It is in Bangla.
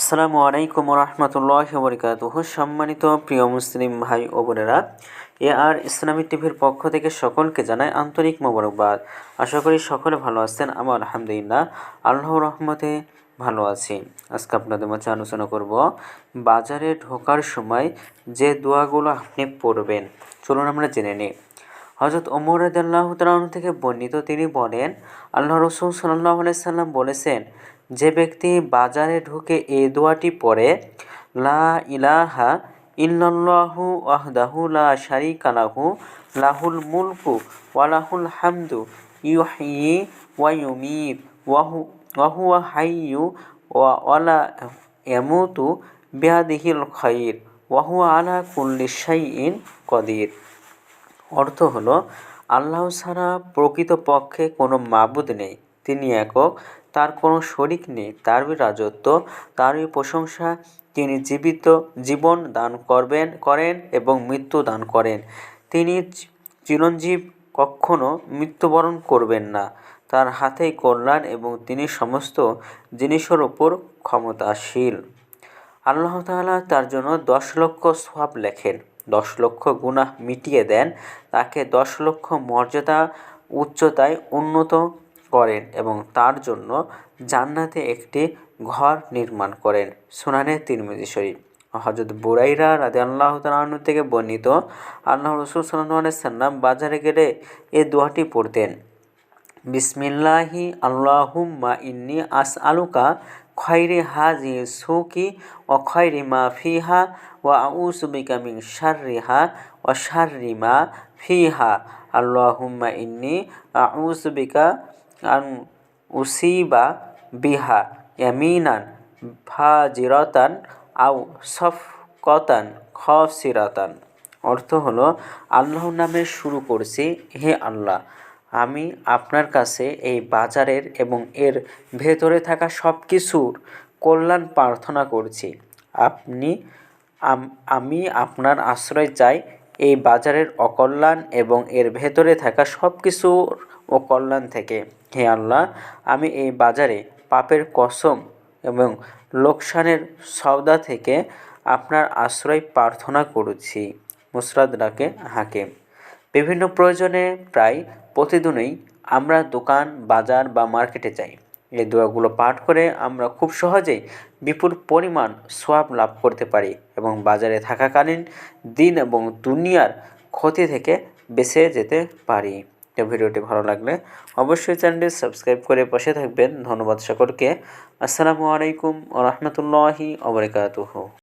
আসসালামু আলাইকুম রহমতুল্লাহ বরকাতুহ সম্মানিত প্রিয় মুসলিম ভাই ও বোনেরা এ আর ইসলামী টিভির পক্ষ থেকে সকলকে জানায় আন্তরিক মোবারকবাদ। আশা করি সকলে ভালো আছেন আমার আলহামদুলিল্লাহ আল্লাহ রহমতে ভালো আছি। আজকে আপনাদের মাঝে আলোচনা করব, বাজারে ঢোকার সময় যে দোয়াগুলো আপনি পড়বেন। চলুন আমরা জেনে নিই। হজরত ওমর আদাল্লাহ তালন থেকে বর্ণিত তিনি বলেন, আল্লাহ রসুল সাল্লাহ সাল্লাম বলেছেন যে ব্যক্তি বাজারে ঢুকে এই দোয়াটি পড়ে, লা ইলাহা ইল্লাল্লাহু ওয়াহদাহু লা শারিকা লাহু, লাহুল মুলকু ওয়ালাহুল হামদু, ইউহয়ি ওয়া ইউমিত ওয়াহু ওয়াহুয়া হাইয়ু ওয়া ওয়ালা ইয়ামুতু বিয়াদিহিল খাইর ওয়াহুয়া আলা কুল্লি শাইইন কদির। অর্থ হলো, আল্লাহ ছাড়া প্রকৃতপক্ষে কোনো মাবুদ নেই। তিনি একক। তার কোনো শরিক নেই, তারই রাজত্ব, তারই প্রশংসা। তিনি জীবিত জীবন দান করবেন, করেন এবং মৃত্যু দান করেন। তিনি চিরঞ্জীব কখনো মৃত্যুবরণ করবেন না। তার হাতেই কল্যাণ এবং তিনি সমস্ত জিনিসের ওপর ক্ষমতাশীল। আল্লাহ তাআলা তার জন্য দশ লক্ষ সওয়াব লেখেন। দশ লক্ষ গুনাহ মিটিয়ে দেন। তাকে দশ লক্ষ মর্যাদা, উচ্চতায় উন্নত করেন এবং তার জন্য জান্নাতে একটি ঘর নির্মাণ করেন। সুনানে তিরমিজি শরীফ। হজরত বুরাইরা রাদে আল্লাহ তালু থেকে বর্ণিত, আল্লাহ রসুল সাল্লাহ সাল্লাম বাজারে গেলে এ দোয়াটি পড়তেন, বিসমিল্লাহি আল্লাহুম্মা ইন্নি আস আলুকা খয়রে হাজি সুকি ও খয়রি মা ফিহা ও আউসুবিকা মিন শাররিহা ও শাররি মা ফিহা। আল্লাহুম্মা ইন্নি আউসুবিকা আন উসিবা বিহা ইয়ামিনান ফাজিরতান আউ সফকতান খসিরাতান। অর্থ হলো, আল্লাহর নামে শুরু করছি, হে আল্লাহ, আমি আপনার কাছে এই বাজারের এবং এর ভেতরে থাকা সব কিছুর কল্যাণ প্রার্থনা করছি। আপনি আমি আপনার আশ্রয় চাই এই বাজারের অকল্যাণ এবং এর ভেতরে থাকা সব কিছুর অকল্যাণ থেকে। হে আল্লাহ, আমি এই বাজারে পাপের কসম এবং লোকসানের সওদা থেকে আপনার আশ্রয় প্রার্থনা করেছি। মুসরাদ ডাকে হাকিম, বিভিন্ন প্রয়োজনে প্রায় প্রতিদিনই আমরা দোকান, বাজার বা মার্কেটে যাই। এই দোয়াগুলো পাঠ করে আমরা খুব সহজেই বিপুল পরিমাণ সোয়াব লাভ করতে পারি এবং বাজারে থাকাকালীন দিন এবং দুনিয়ার ক্ষতি থেকে বেঁচে যেতে পারি। তো ভিডিওটি ভালো লাগলে অবশ্যই চ্যানেলটি সাবস্ক্রাইব করে পাশে থাকবেন। ধন্যবাদ সকলকে। আসসালামু আলাইকুম রহমতুল্লাহি ওবরাকাতুহু